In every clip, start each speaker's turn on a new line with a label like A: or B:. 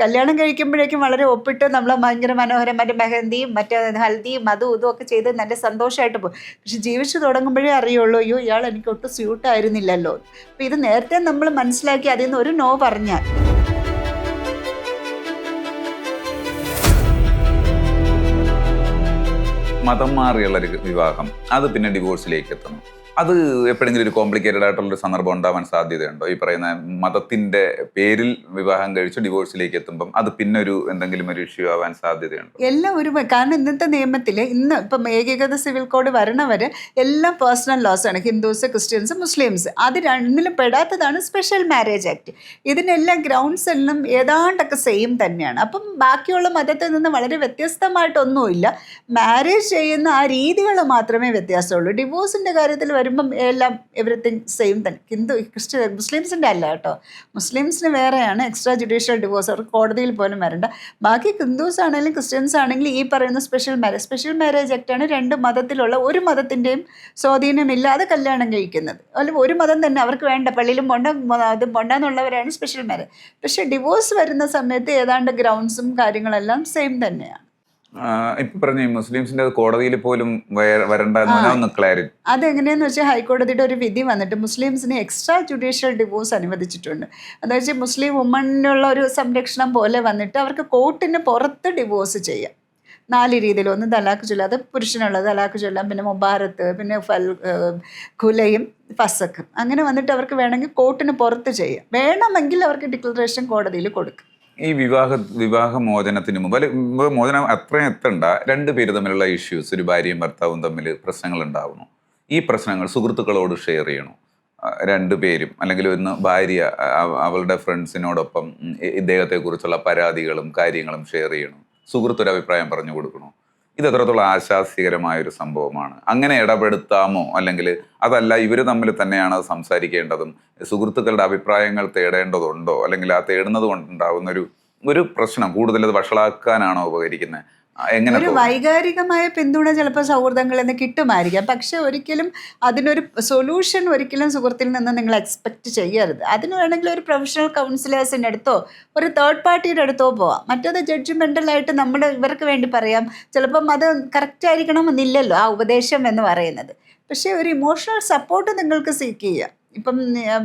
A: കല്യാണം കഴിക്കുമ്പോഴേക്കും വളരെ ഒപ്പിട്ട് നമ്മൾ ഭയങ്കര മനോഹരമായിട്ട് മെഹന്തിയും മറ്റേ ഹൽദിയും അതും ഇതും ഒക്കെ ചെയ്ത് നല്ല സന്തോഷമായിട്ട് പോകും. പക്ഷെ ജീവിച്ചു തുടങ്ങുമ്പോഴേ അറിയുള്ളൂ അയ്യോ ഇയാൾ എനിക്ക് ഒട്ടും സ്യൂട്ട് ആയിരുന്നില്ലല്ലോ. അപ്പം ഇത് നേരത്തെ നമ്മൾ മനസ്സിലാക്കി അതിൽ നിന്ന് ഒരു നോ പറഞ്ഞാൽ.
B: മതം മാറിയുള്ള ഒരു വിവാഹം അത് പിന്നെ ഡിവോഴ്സിലേക്ക് എത്തുന്നു. അത് എപ്പോഴെങ്കിലും ഒരു കോംപ്ലിക്കേറ്റഡ് ആയിട്ടുള്ള ഒരു സന്ദർഭം ഉണ്ടാവാൻ സാധ്യതയുണ്ടോ? ഈ പറയുന്ന മതത്തിന്റെ പേരിൽ വിവാഹം കഴിച്ച് ഡിവോഴ്സിലേക്ക് എത്തുമ്പം അത് പിന്നെ ഒരു എന്തെങ്കിലും ഒരു ഇഷ്യൂ ആവാൻ സാധ്യതയുണ്ടോ?
A: എല്ലാം ഒരു കാരണം ഇന്നത്തെ നിയമത്തിൽ ഇന്ന് ഇപ്പം ഏകീകൃത സിവിൽ കോഡ് വരണവർ എല്ലാം പേഴ്സണൽ ലോസ് ആണ്. ഹിന്ദുസ് ക്രിസ്ത്യൻസ് മുസ്ലിംസ് അത് രണ്ടിലും പെടാത്തതാണ് സ്പെഷ്യൽ മാരേജ് ആക്ട് ഇതിനെല്ലാം ഗ്രൗണ്ട്സ് എല്ലാം ഏതാണ്ടൊക്കെ സെയിം തന്നെയാണ്. അപ്പം ബാക്കിയുള്ള മതത്തിൽ നിന്ന് വളരെ വ്യത്യസ്തമായിട്ടൊന്നുമില്ല. മാരേജ് ചെയ്യുന്ന ആ രീതികൾ മാത്രമേ വ്യത്യാസമുള്ളൂ. ഡിവോഴ്സിന്റെ കാര്യത്തിൽ വരുമ്പം എല്ലാം എവറിത്തിങ് സെയിം തന്നെ. ഹിന്ദു ക്രിസ്ത്യൻ മുസ്ലിംസിന്റെ അല്ല കേട്ടോ. മുസ്ലിംസിന് വേറെയാണ് എക്സ്ട്രാ ജുഡീഷ്യൽ ഡിവോഴ്സ് അവർക്ക് കോടതിയിൽ പോലും വരണ്ട. ബാക്കി ഹിന്ദുസ് ആണെങ്കിലും ക്രിസ്ത്യൻസ് ആണെങ്കിലും ഈ പറയുന്ന സ്പെഷ്യൽ മാരേജ് സ്പെഷ്യൽ മാരേജ് ആക്റ്റാണ് രണ്ട് മതത്തിലുള്ള ഒരു മതത്തിന്റെയും സ്വാധീനമില്ലാതെ കല്യാണം കഴിക്കുന്നത്. അല്ലെങ്കിൽ ഒരു മതം തന്നെ അവർക്ക് വേണ്ട. പള്ളിയിലും പോണ്ട അതും അത് പോണ്ടെന്നുള്ളവരാണ് സ്പെഷ്യൽ മാരേജ് പക്ഷേ ഡിവോഴ്സ് വരുന്ന സമയത്ത് ഏതാണ്ട് ഗ്രൗണ്ട്സും കാര്യങ്ങളെല്ലാം സെയിം തന്നെയാണ്.
B: ഇപ്പൊ പറഞ്ഞ മുസ്ലിംസിന്റെ കോടതിയിൽ പോലും
A: അതെങ്ങനെയാന്ന് വെച്ചാൽ ഹൈക്കോടതിയുടെ ഒരു വിധി വന്നിട്ട് മുസ്ലിംസിന് എക്സ്ട്രാ ജുഡീഷ്യൽ ഡിവോഴ്സ് അനുവദിച്ചിട്ടുണ്ട്. അതായത് വെച്ചാൽ മുസ്ലിം വുമണിനുള്ള ഒരു സംരക്ഷണം പോലെ വന്നിട്ട് അവർക്ക് കോർട്ടിന് പുറത്ത് ഡിവോഴ്സ് ചെയ്യാം. നാല് രീതിയിൽ. ഒന്ന് തലാഖ് ചൊല്ലാം അത് പുരുഷനുള്ളത് തലാഖ് ചൊല്ലാം പിന്നെ മുബാരത്ത് പിന്നെ ഫൽ ഖുലയും ഫസക്കും അങ്ങനെ വന്നിട്ട് അവർക്ക് വേണമെങ്കിൽ കോർട്ടിന് പുറത്ത് ചെയ്യാം. വേണമെങ്കിൽ അവർക്ക് ഡിക്ലറേഷൻ കോടതിയിൽ കൊടുക്കും.
B: ഈ വിവാഹ വിവാഹ മോചനത്തിന് മുമ്പ് അല്ലെ മോചനം അത്രയും എത്തണ്ട. രണ്ട് പേര് തമ്മിലുള്ള ഇഷ്യൂസ് ഒരു ഭാര്യയും ഭർത്താവും തമ്മിൽ പ്രശ്നങ്ങൾ ഉണ്ടാവുന്നു ഈ പ്രശ്നങ്ങൾ സുഹൃത്തുക്കളോട് ഷെയർ ചെയ്യണം? രണ്ടു പേരും അല്ലെങ്കിൽ ഒന്ന് ഭാര്യ അവളുടെ ഫ്രണ്ട്സിനോടൊപ്പം ഇദ്ദേഹത്തെ കുറിച്ചുള്ള ഇദ്ദേഹത്തെക്കുറിച്ചുള്ള പരാതികളും കാര്യങ്ങളും ഷെയർ ചെയ്യണം? സുഹൃത്തൊരു അഭിപ്രായം പറഞ്ഞു കൊടുക്കണോ? ഇത് എത്രത്തോളം ആശാസ്യകരമായ ഒരു സംഭവമാണ്. അങ്ങനെ ഇടപെടുത്താമോ? അല്ലെങ്കിൽ അതല്ല ഇവർ തമ്മിൽ തന്നെയാണ് സംസാരിക്കേണ്ടതും സുഹൃത്തുക്കളുടെ അഭിപ്രായങ്ങൾ തേടേണ്ടതുണ്ടോ? അല്ലെങ്കിൽ ആ തേടുന്നത് കൊണ്ടുണ്ടാവുന്ന ഒരു പ്രശ്നം കൂടുതൽ അത് വഷളാക്കാനാണോ ഉപകരിക്കുന്നത്? എങ്ങനെ
A: ഒരു വൈകാരികമായ പിന്തുണ ചിലപ്പോൾ സൗഹൃദങ്ങളിൽ നിന്ന് കിട്ടുമായിരിക്കാം. പക്ഷെ ഒരിക്കലും അതിനൊരു സൊല്യൂഷൻ ഒരിക്കലും സുഹൃത്തിൽ നിന്ന് നിങ്ങൾ എക്സ്പെക്ട് ചെയ്യരുത്. അതിന് വേണമെങ്കിൽ ഒരു പ്രൊഫഷണൽ കൗൺസിലേഴ്സിന്റെ അടുത്തോ ഒരു തേർഡ് പാർട്ടിയുടെ അടുത്തോ പോവാം. മറ്റേത് ജഡ്ജ്മെന്റലായിട്ട് നമ്മൾ ഇവർക്ക് വേണ്ടി പറയാം. ചിലപ്പം അത് കറക്റ്റ് ആയിരിക്കണമെന്നില്ലല്ലോ ആ ഉപദേശം എന്ന് പറയുന്നത്. പക്ഷേ ഒരു ഇമോഷണൽ സപ്പോർട്ട് നിങ്ങൾക്ക് സീക്ക് ചെയ്യാം. ഇപ്പം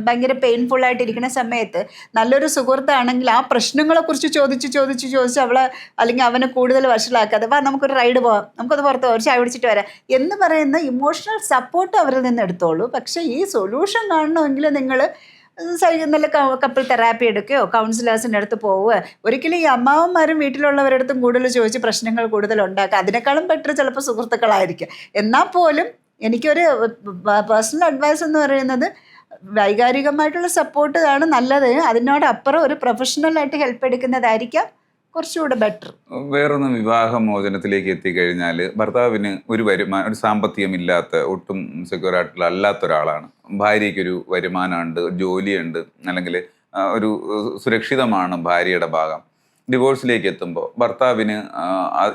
A: ഭയങ്കര പെയിൻഫുൾ ആയിട്ടിരിക്കുന്ന സമയത്ത് നല്ലൊരു സുഹൃത്താണെങ്കിൽ ആ പ്രശ്നങ്ങളെ കുറിച്ച് ചോദിച്ച് ചോദിച്ച് ചോദിച്ച് അവളെ അല്ലെങ്കിൽ അവനെ കൂടുതൽ വഷളാക്കാതെ വാ നമുക്കൊരു റൈഡ് പോവാം. നമുക്കത് പുറത്ത് ഒരു ചായ പിടിച്ചിട്ട് വരാം. എന്ന് പറയുന്ന ഇമോഷണൽ സപ്പോർട്ട് അവരിൽ നിന്ന് എടുത്തോളൂ. പക്ഷേ ഈ സൊല്യൂഷൻ കാണണമെങ്കിൽ നിങ്ങൾ നല്ല കപ്പിൾ തെറാപ്പി എടുക്കുകയോ കൗൺസിലേഴ്സിന്റെ അടുത്ത് പോവുക ഒരിക്കലും ഈ അമ്മാവന്മാരും വീട്ടിലുള്ളവരടുത്തും കൂടുതൽ ചോദിച്ച് പ്രശ്നങ്ങൾ കൂടുതൽ ഉണ്ടാക്കുക. അതിനേക്കാളും ബെറ്റർ ചിലപ്പോൾ സുഹൃത്തുക്കളായിരിക്കും. എന്നാൽ പോലും എനിക്കൊരു പേഴ്സണൽ അഡ്വൈസ് എന്ന് പറയുന്നത് വൈകാരികമായിട്ടുള്ള സപ്പോർട്ട് ആണ് നല്ലത്. അതിനോടപ്പുറം ഒരു പ്രൊഫഷണലായിട്ട് ഹെൽപ്പ് എടുക്കുന്നതായിരിക്കാം കുറച്ചുകൂടെ ബെറ്റർ
B: വേറൊന്ന് വിവാഹമോചനത്തിലേക്ക് എത്തിക്കഴിഞ്ഞാൽ ഭർത്താവിന് ഒരു വരുമാനം ഒരു സാമ്പത്തികമില്ലാത്ത ഒട്ടും സെക്യൂർ ആയിട്ടുള്ള അല്ലാത്ത ഒരാളാണ്. ഭാര്യയ്ക്കൊരു വരുമാനമുണ്ട് ജോലിയുണ്ട് അല്ലെങ്കിൽ ഒരു സുരക്ഷിതമാണ് ഭാര്യയുടെ ഭാഗം. ഡിവോഴ്സിലേക്ക് എത്തുമ്പോൾ ഭർത്താവിന്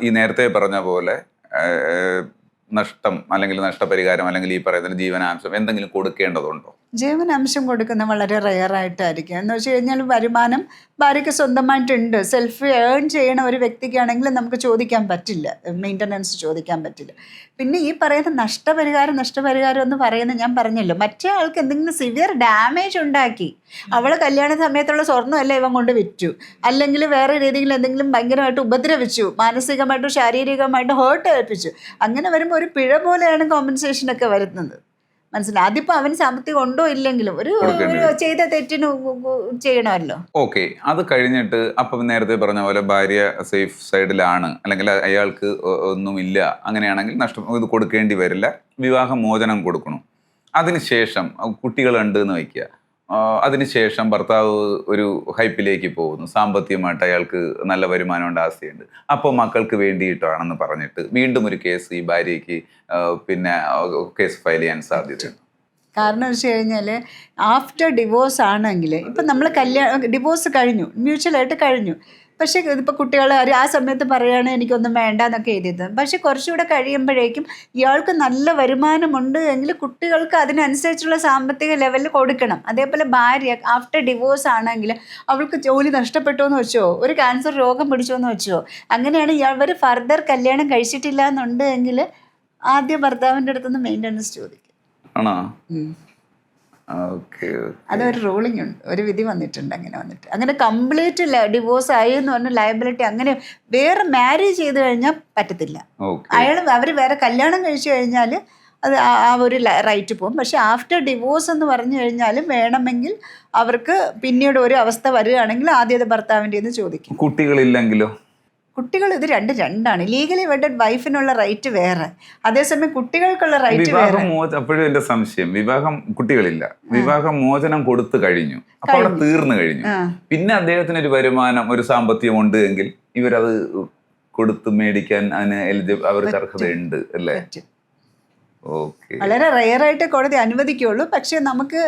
B: ഈ നേരത്തെ പറഞ്ഞ പോലെ നഷ്ടം അല്ലെങ്കിൽ നഷ്ടപരിഹാരം അല്ലെങ്കിൽ ഈ പറയുന്ന ജീവനാംശം എന്തെങ്കിലും കൊടുക്കേണ്ടതുണ്ടോ?
A: ജീവനാംശം കൊടുക്കുന്ന വളരെ റെയർ ആയിട്ടായിരിക്കും. എന്ന് വെച്ച് കഴിഞ്ഞാൽ വരുമാനം ഭാര്യയ്ക്ക് സ്വന്തമായിട്ടുണ്ട്. സെൽഫ് ഏൺ ചെയ്യണ ഒരു വ്യക്തിക്കാണെങ്കിൽ നമുക്ക് ചോദിക്കാൻ പറ്റില്ല. മെയിന്റനൻസ് ചോദിക്കാൻ പറ്റില്ല. പിന്നെ ഈ പറയുന്ന നഷ്ടപരിഹാരം നഷ്ടപരിഹാരം എന്ന് പറയുന്നത് ഞാൻ പറഞ്ഞല്ലോ മറ്റേ ആൾക്ക് എന്തെങ്കിലും സിവിയർ ഡാമേജ് ഉണ്ടാക്കി. അവൾ കല്യാണ സമയത്തുള്ള സ്വർണമല്ല ഇവൻ കൊണ്ട് വിറ്റു. അല്ലെങ്കിൽ വേറെ രീതിയിൽ എന്തെങ്കിലും ഭയങ്കരമായിട്ട് ഉപദ്രവിച്ചു. മാനസികമായിട്ടും ശാരീരികമായിട്ടും ഹേർട്ട് ഏൽപ്പിച്ചു. അങ്ങനെ വരുമ്പോൾ ഒരു പിഴ പോലെയാണ് കോമ്പൻസേഷൻ ഒക്കെ വരുന്നത്. മനസ്സിലായി? അതിപ്പോ അവന് സാമ്പത്തികം ഉണ്ടോ ഇല്ലെങ്കിലും ഒരു ചെയ്ത തെറ്റിന് ചെയ്യണമല്ലോ.
B: ഓക്കെ അത് കഴിഞ്ഞിട്ട് അപ്പം നേരത്തെ പറഞ്ഞ പോലെ ഭാര്യ സേഫ് സൈഡിലാണ് അല്ലെങ്കിൽ അയാൾക്ക് ഒന്നും ഇല്ല അങ്ങനെയാണെങ്കിൽ നഷ്ടം ഇത് കൊടുക്കേണ്ടി വരില്ല വിവാഹ മോചനം കൊടുക്കണം അതിനുശേഷം കുട്ടികളുണ്ട് എന്ന് വയ്ക്കുക. അതിനുശേഷം ഭർത്താവ് ഒരു ഹൈപ്പിലേക്ക് പോകുന്നു. സാമ്പത്തികമായിട്ട് അയാൾക്ക് നല്ല വരുമാനമുണ്ട് ആസ്തിയുണ്ട്. അപ്പോൾ മക്കൾക്ക് വേണ്ടിയിട്ടാണെന്ന് പറഞ്ഞിട്ട് വീണ്ടും ഒരു കേസ് ഈ ഭാര്യയ്ക്ക് പിന്നെ കേസ് ഫയൽ ചെയ്യാൻ സാധ്യതയുണ്ട്
A: കാരണം വെച്ച് കഴിഞ്ഞാൽ ആഫ്റ്റർ ഡിവോഴ്സ് ആണെങ്കിൽ ഇപ്പം നമ്മൾ കല്യാണം ഡിവോഴ്സ് കഴിഞ്ഞു മ്യൂച്വലായിട്ട് കഴിഞ്ഞു. പക്ഷേ ഇതിപ്പോൾ കുട്ടികൾ ആ സമയത്ത് പറയുകയാണ് എനിക്കൊന്നും വേണ്ട എന്നൊക്കെ എഴുതിയത്. പക്ഷെ കുറച്ചുകൂടെ കഴിയുമ്പോഴേക്കും ഇയാൾക്ക് നല്ല വരുമാനമുണ്ട് എങ്കിൽ കുട്ടികൾക്ക് അതിനനുസരിച്ചുള്ള സാമ്പത്തിക ലെവലിൽ കൊടുക്കണം. അതേപോലെ ഭാര്യ ആഫ്റ്റർ ഡിവോഴ്സ് ആണെങ്കിൽ അവൾക്ക് ജോലി നഷ്ടപ്പെട്ടു എന്ന് വെച്ചോ ഒരു ക്യാൻസർ രോഗം പിടിച്ചോ എന്ന് വെച്ചോ അങ്ങനെയാണ് ഇവർ ഫർദർ കല്യാണം കഴിച്ചിട്ടില്ല എന്നുണ്ട് എങ്കിൽ ആദ്യ ഭർത്താവിന്റെ അടുത്തുനിന്ന് മെയിന്റനൻസ് ചോദിക്കും.
B: ആണോ?
A: അതൊരു റൂളിംഗ് ഉണ്ട്. ഒരു വിധി വന്നിട്ടുണ്ട് അങ്ങനെ വന്നിട്ട്. അങ്ങനെ കംപ്ലീറ്റ് ഡിവോഴ്സ് ആയി എന്ന് പറഞ്ഞ ലയബിലിറ്റി അങ്ങനെ വേറെ മാരേജ് ചെയ്ത് കഴിഞ്ഞാൽ പറ്റത്തില്ല. അയാൾ അവർ വേറെ കല്യാണം കഴിച്ചു കഴിഞ്ഞാൽ അത് ആ ഒരു റൈറ്റ് പോകും പക്ഷെ ആഫ്റ്റർ ഡിവോഴ്സ് എന്ന് പറഞ്ഞു കഴിഞ്ഞാലും വേണമെങ്കിൽ അവർക്ക് പിന്നീട് ഒരു അവസ്ഥ വരികയാണെങ്കിൽ ആദ്യത്തെ ഭർത്താവിന്റെ ചോദിക്കും.
B: കുട്ടികളില്ലെങ്കിലോ?
A: കുട്ടികൾ ഇത് രണ്ട് രണ്ടാണ്. ലീഗലി വെഡഡ് വൈഫിനുള്ള റൈറ്റ് വേറെ. അതേസമയം കുട്ടികൾക്കുള്ള റൈറ്റ് വേറെ.
B: അപ്പോഴും എന്റെ സംശയം. വിവാഹം കുട്ടികളില്ല. വിവാഹം മോചനം കൊടുത്തു കഴിഞ്ഞു. അപ്പൊ അവിടെ തീർന്നു കഴിഞ്ഞു. പിന്നെ അദ്ദേഹത്തിന് ഒരു വരുമാനം ഒരു സാമ്പത്തികം ഉണ്ട് എങ്കിൽ ഇവരത് കൊടുത്ത് മേടിക്കാൻ അതിന് എലിജി അവർക്ക് അർഹതയുണ്ട് അല്ലേ?
A: വളരെ റയറായിട്ട് കോടതി അനുവദിക്കുള്ളൂ പക്ഷെ നമുക്ക്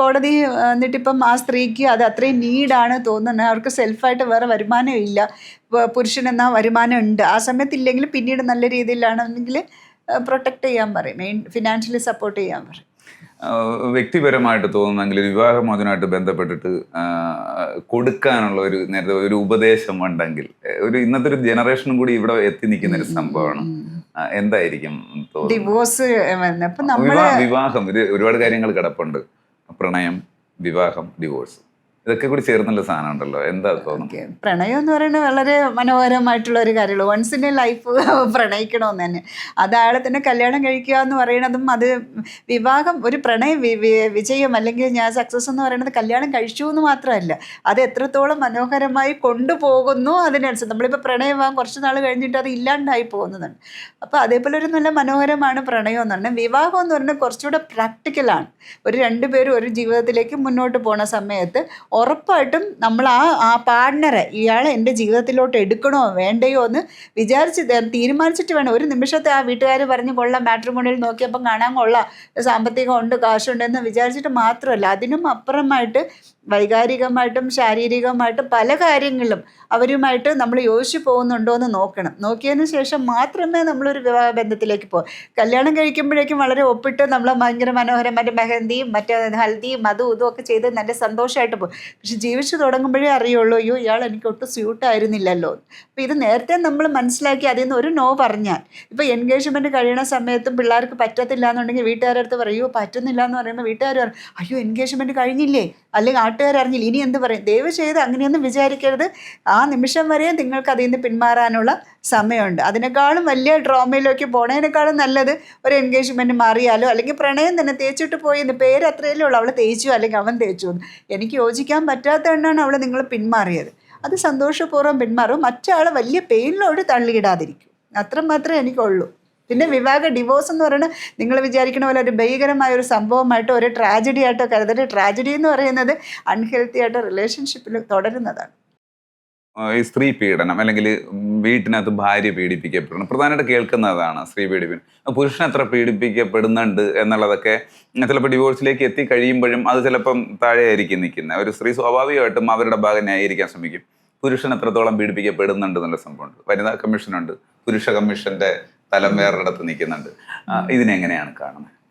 A: കോടതി എന്നിട്ടിപ്പം ആ സ്ത്രീക്ക് അത് അത്രയും നീഡാണ് തോന്നുന്നത്. അവർക്ക് സെൽഫായിട്ട് വേറെ വരുമാനം ഇല്ല. പുരുഷനെന്നാ വരുമാനം ഉണ്ട്. ആ സമയത്ത് ഇല്ലെങ്കിൽ പിന്നീട് നല്ല രീതിയിലാണെന്നെങ്കിൽ പ്രൊട്ടക്റ്റ് ചെയ്യാൻ പറയും. മെയിൻ ഫിനാൻഷ്യലി സപ്പോർട്ട് ചെയ്യാൻ പറയും.
B: വ്യക്തിപരമായിട്ട് തോന്നുന്നെങ്കിൽ വിവാഹമോചനമായിട്ട് ബന്ധപ്പെട്ടിട്ട് കൊടുക്കാനുള്ള ഒരു നേരത്തെ ഒരു ഉപദേശം ഉണ്ടെങ്കിൽ ഒരു ഇന്നത്തെ ഒരു ജനറേഷനും കൂടി ഇവിടെ എത്തി നിൽക്കുന്ന ഒരു സംഭവമാണ്. എന്തായിരിക്കും
A: ഡിവോഴ്സ്
B: വിവാഹം ഇത് ഒരുപാട് കാര്യങ്ങൾ കിടപ്പുണ്ട്. പ്രണയം വിവാഹം ഡിവോഴ്സ് ഇതൊക്കെ കൂടി ചേർന്നുള്ള സാധനം ഉണ്ടല്ലോ എന്താ തോന്നുന്നു?
A: പ്രണയം എന്ന് പറയുന്നത് വളരെ മനോഹരമായിട്ടുള്ള ഒരു കാര്യമുള്ളൂ വൺസ് ഇൻ എ ലൈഫ് പ്രണയിക്കണമെന്ന് തന്നെ. അത് അയാളെ തന്നെ കല്യാണം കഴിക്കുക എന്ന് പറയുന്നതും അത് വിവാഹം ഒരു പ്രണയ വിജയം അല്ലെങ്കിൽ ഞാൻ സക്സസ് എന്ന് പറയുന്നത് കല്യാണം കഴിച്ചു എന്ന് മാത്രമല്ല അത് എത്രത്തോളം മനോഹരമായി കൊണ്ടുപോകുന്നു അതിനനുസരിച്ച്. നമ്മളിപ്പോൾ പ്രണയം വിവാഹം കുറച്ച് നാൾ കഴിഞ്ഞിട്ട് അത് ഇല്ലാണ്ടായി പോകുന്നതാണ്. അപ്പോൾ അതേപോലെ ഒരു നല്ല മനോഹരമാണ് പ്രണയം എന്ന് പറഞ്ഞാൽ വിവാഹം എന്ന് പറഞ്ഞാൽ കുറച്ചുകൂടെ പ്രാക്ടിക്കലാണ് ഒരു രണ്ടുപേരും ഒരു ജീവിതത്തിലേക്ക് മുന്നോട്ട് പോണ സമയത്ത് ഉറപ്പായിട്ടും നമ്മൾ ആ ആ പാർട്ട്ണറെ ഇയാളെ എന്റെ ജീവിതത്തിലോട്ട് എടുക്കണോ വേണ്ടയോ എന്ന് വിചാരിച്ച് തീരുമാനിച്ചിട്ട് വേണം. ഒരു നിമിഷത്തെ ആ വീട്ടുകാർ പറഞ്ഞ് കൊള്ളാം മാട്രിമോണിയിൽ നോക്കിയപ്പം കാണാൻ കൊള്ളാം. സാമ്പത്തികം ഉണ്ട് കാശുണ്ട് എന്ന് വിചാരിച്ചിട്ട് മാത്രമല്ല അതിനും അപ്പുറമായിട്ട് വൈകാരികമായിട്ടും ശാരീരികമായിട്ടും പല കാര്യങ്ങളിലും അവരുമായിട്ട് നമ്മൾ യോജിച്ച് പോകുന്നുണ്ടോ എന്ന് നോക്കണം. നോക്കിയതിന് ശേഷം മാത്രമേ നമ്മളൊരു വിവാഹ ബന്ധത്തിലേക്ക് പോകും കല്യാണം കഴിക്കുമ്പോഴേക്കും വളരെ ഒപ്പിട്ട് നമ്മൾ ഭയങ്കര മനോഹരമായിട്ട് മെഹന്തിയും മറ്റേ ഹൽദിയും അതും ഇതും ഒക്കെ ചെയ്ത് നല്ല സന്തോഷമായിട്ട് പോകും. പക്ഷെ ജീവിച്ചു തുടങ്ങുമ്പോഴേ അറിയുള്ളൂ അയ്യോ ഇയാൾ എനിക്ക് ഒട്ടും സ്യൂട്ട് ആയിരുന്നില്ലല്ലോ. അപ്പോൾ ഇത് നേരത്തെ നമ്മൾ മനസ്സിലാക്കി അതിൽ നിന്ന് ഒരു നോ പറഞ്ഞാൽ. ഇപ്പോൾ എൻഗേജ്മെന്റ് കഴിയുന്ന സമയത്തും പിള്ളേർക്ക് പറ്റത്തില്ല എന്നുണ്ടെങ്കിൽ വീട്ടുകാരടുത്ത് പറയുമോ പറയൂ പറ്റുന്നില്ല എന്ന് പറയുമ്പോൾ വീട്ടുകാർ പറയും അയ്യോ എൻഗേജ്മെന്റ് കഴിഞ്ഞില്ലേ? അല്ലെങ്കിൽ നാട്ടുകാർ അറിഞ്ഞില്ല ഇനി എന്ത് പറയും? ദയവ് ചെയ്ത് അങ്ങനെയൊന്നും വിചാരിക്കരുത്. ആ നിമിഷം വരെ നിങ്ങൾക്ക് അതിൽ നിന്ന് പിന്മാറാനുള്ള സമയമുണ്ട്. അതിനേക്കാളും വലിയ ഡ്രാമയിലേക്ക് പോണതിനേക്കാളും നല്ലത് ഒരു എൻഗേജ്മെന്റ് മാറിയാലോ? അല്ലെങ്കിൽ പ്രണയം തന്നെ തേച്ചിട്ട് പോയി എന്ന് പേര് അത്രയല്ലേ ഉള്ളൂ. അവൾ തേച്ചു അല്ലെങ്കിൽ അവൻ തേച്ചു എനിക്ക് യോജിക്കാൻ പറ്റാത്ത എണ്ണാണ് അവൾ നിങ്ങൾ പിന്മാറിയത്. അത് സന്തോഷപൂർവം പിന്മാറും. മറ്റാൾ വലിയ പെയിനിലോട് തള്ളിയിടാതിരിക്കും. അത്രമാത്രമേ എനിക്കുള്ളൂ. പിന്നെ വിവാഹ ഡിവോഴ്സ് എന്ന് പറയുന്നത് നിങ്ങൾ വിചാരിക്കുന്ന പോലെ ഒരു ഭീകരമായ ഒരു സംഭവമായിട്ടോ ഒരു ട്രാജഡി ആയിട്ടോ കരുതരുത്. ട്രാജഡി എന്ന് പറയുന്നത് അൺഹെൽത്തി ആയിട്ട് റിലേഷൻഷിപ്പിൽ തുടരുന്നതാണ്.
B: ഈ സ്ത്രീ പീഡനം അല്ലെങ്കിൽ വീട്ടിനകത്ത് ഭാര്യ പീഡിപ്പിക്കപ്പെടണം പ്രധാനമായിട്ട് കേൾക്കുന്നതാണ് സ്ത്രീ പീഡിപ്പിക്കണം പുരുഷൻ എത്ര പീഡിപ്പിക്കപ്പെടുന്നുണ്ട് എന്നുള്ളതൊക്കെ ചിലപ്പോൾ ഡിവോഴ്സിലേക്ക് എത്തി കഴിയുമ്പോഴും അത് ചിലപ്പം താഴെയായിരിക്കും നിൽക്കുന്നത്. ഒരു സ്ത്രീ സ്വാഭാവികമായിട്ടും അവരുടെ ഭാഗം ന്യായീകരിക്കാൻ ശ്രമിക്കും. പുരുഷൻ എത്രത്തോളം പീഡിപ്പിക്കപ്പെടുന്നുണ്ട് എന്നുള്ള സംഭവമുണ്ട്. വനിതാ കമ്മീഷനുണ്ട് പുരുഷ കമ്മീഷന്റെ തലം വേറൊരിടത്ത് നിൽക്കുന്നുണ്ട്. ഇതിനെങ്ങനെയാണ് കാണുന്നത്?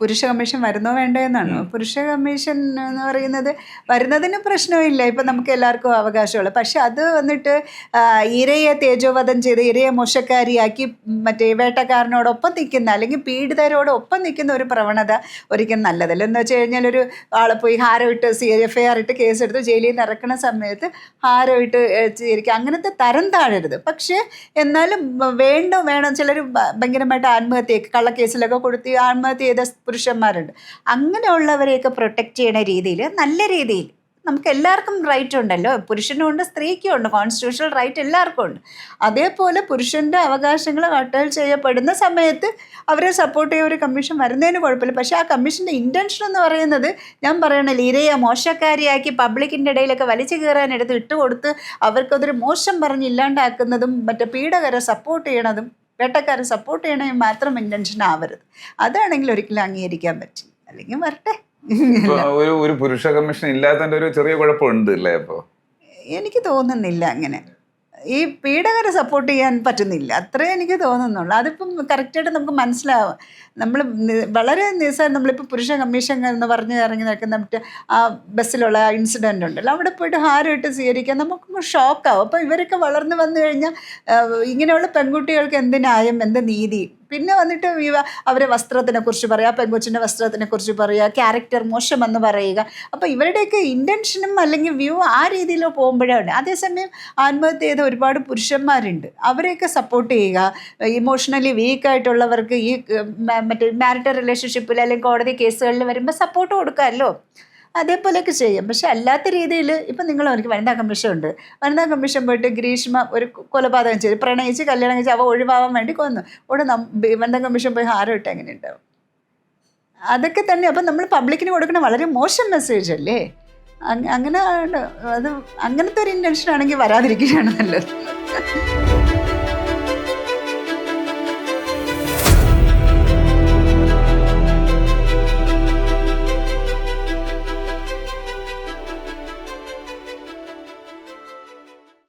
A: പുരുഷ കമ്മീഷൻ വരുന്നോ വേണ്ടോ എന്നാണ്. പുരുഷ കമ്മീഷൻ എന്ന് പറയുന്നത് വരുന്നതിന് പ്രശ്നമില്ല. ഇപ്പം നമുക്ക് എല്ലാവർക്കും അവകാശമുള്ള. പക്ഷെ അത് വന്നിട്ട് ഇരയെ തേജോവധം ചെയ്ത് ഇരയെ മോശക്കാരിയാക്കി മറ്റേ വേട്ടക്കാരനോടൊപ്പം നിൽക്കുന്ന അല്ലെങ്കിൽ പീഡിതരോടൊപ്പം നിൽക്കുന്ന ഒരു പ്രവണത ഒരിക്കലും നല്ലതല്ല. എന്ന് വെച്ച് കഴിഞ്ഞാൽ ഒരു ആളെ പോയി ഹാരം ഇട്ട് സി എഫ് ഐ ആർ ഇട്ട് കേസെടുത്ത് ജയിലിൽ നിന്ന് ഇറക്കുന്ന സമയത്ത് ഹാരം ഇട്ട് ചെയ്തിരിക്കുക അങ്ങനത്തെ തരം താഴരുത്. പക്ഷേ എന്നാലും വേണ്ട വേണം ചിലർ ഭയങ്കരമായിട്ട് ആത്മഹത്യ കള്ളക്കേസിലൊക്കെ കൊടുത്ത് ആത്മഹത്യ ചെയ്ത പുരുഷന്മാരുണ്ട്. അങ്ങനെയുള്ളവരെയൊക്കെ പ്രൊട്ടക്റ്റ് ചെയ്യണ രീതിയിൽ നല്ല രീതിയിൽ നമുക്ക് എല്ലാവർക്കും റൈറ്റ് ഉണ്ടല്ലോ. പുരുഷനും ഉണ്ട് സ്ത്രീക്കും ഉണ്ട് കോൺസ്റ്റിറ്റ്യൂഷണൽ റൈറ്റ് എല്ലാവർക്കും ഉണ്ട്. അതേപോലെ പുരുഷന്റെ അവകാശങ്ങൾ കട്ടൽ ചെയ്യപ്പെടുന്ന സമയത്ത് അവരെ സപ്പോർട്ട് ചെയ്യുന്ന ഒരു കമ്മീഷൻ വരുന്നതിന് കുഴപ്പമില്ല. പക്ഷേ ആ കമ്മീഷന്റെ ഇന്റൻഷൻ എന്ന് പറയുന്നത് ഞാൻ പറയണല്ലോ ഇരയെ മോശക്കാരിയാക്കി പബ്ലിക്കിന്റെ ഇടയിലൊക്കെ വലിച്ചു കയറാൻ എടുത്ത് ഇട്ടുകൊടുത്ത് അവർക്കതൊരു മോശം പറഞ്ഞ് ഇല്ലാണ്ടാക്കുന്നതും മറ്റേ പീഡകരെ സപ്പോർട്ട് ചെയ്യണതും വേട്ടക്കാരെ സപ്പോർട്ട് ചെയ്യണമെങ്കിൽ മാത്രം ഇന്റൻഷൻ ആവരുത്. അതാണെങ്കിൽ ഒരിക്കലും അംഗീകരിക്കാൻ പറ്റില്ല അല്ലെങ്കിൽ വരട്ടെ.
B: ഒരു പുരുഷ കമ്മീഷൻ ഇല്ലാത്തതിന്റെ ഒരു ചെറിയ കുഴപ്പമുണ്ട് അല്ലേ അപ്പോ?
A: എനിക്ക് തോന്നുന്നില്ല അങ്ങനെ. ഈ പീഡകരെ സപ്പോർട്ട് ചെയ്യാൻ പറ്റുന്നില്ല. അത്രേ എനിക്ക് തോന്നുന്നുള്ളൂ. അതിപ്പം കറക്റ്റായിട്ട് നമുക്ക് മനസ്സിലാവും. നമ്മൾ വളരെ നിസ്സാരം നമ്മളിപ്പോൾ പുരുഷ കമ്മീഷൻ എന്ന് പറഞ്ഞ് ഇറങ്ങി നിൽക്കുന്ന മറ്റേ ആ ബസ്സിലുള്ള ഇൻസിഡന്റ് ഉണ്ടല്ലോ. അവിടെ പോയിട്ട് ഹാരമിട്ട് സ്വീകരിക്കാൻ നമുക്ക് ഷോക്കാവും അപ്പോൾ ഇവരൊക്കെ വളർന്നു വന്നു കഴിഞ്ഞാൽ ഇങ്ങനെയുള്ള പെൺകുട്ടികൾക്ക് എന്ത് ന്യായം എന്ത് നീതി? പിന്നെ വന്നിട്ട് അവരെ വസ്ത്രത്തിനെ കുറിച്ച് പറയുക പെൺകൊച്ചിന്റെ വസ്ത്രത്തിനെ കുറിച്ച് പറയുക ക്യാരക്ടർ മോശമെന്ന് പറയുക. അപ്പോൾ ഇവരുടെയൊക്കെ ഇന്റൻഷനും അല്ലെങ്കിൽ വ്യൂ ആ രീതിയിൽ പോകുമ്പോഴാണ്. അതേസമയം ആത്മഹത്യ ചെയ്ത ഒരുപാട് പുരുഷന്മാരുണ്ട്. അവരെയൊക്കെ സപ്പോർട്ട് ചെയ്യുക. ഇമോഷണലി വീക്ക് ആയിട്ടുള്ളവർക്ക് ഈ മറ്റേ മാരിറ്റൽ റിലേഷൻഷിപ്പിൽ അല്ലെങ്കിൽ കോടതി കേസുകളിൽ വരുമ്പോൾ സപ്പോർട്ട് കൊടുക്കാമല്ലോ അതേപോലെയൊക്കെ ചെയ്യും. പക്ഷെ അല്ലാത്ത രീതിയിൽ ഇപ്പം നിങ്ങൾ അവർക്ക് വനിതാ കമ്മീഷൻ ഉണ്ട്. വനിതാ കമ്മീഷൻ പോയിട്ട് ഗ്രീഷ്മ ഒരു കൊലപാതകം ചെയ്തു. പ്രണയിച്ച് കല്യാണം കഴിച്ച് അവ ഒഴിവാവാൻ വേണ്ടി കൊന്നു. ഉടനെ വനിതാ കമ്മീഷൻ പോയി ഹാരം ഇട്ട് എങ്ങനെ ഉണ്ടാവും? അതൊക്കെ തന്നെ അപ്പം നമ്മൾ പബ്ലിക്കിന് കൊടുക്കുന്ന വളരെ മോശം മെസ്സേജ് അല്ലേ? അങ്ങനെ അത് അങ്ങനത്തെ ഒരു ഇന്റൻഷൻ ആണെങ്കിൽ വരാതിരിക്കുകയാണ് നല്ലത്.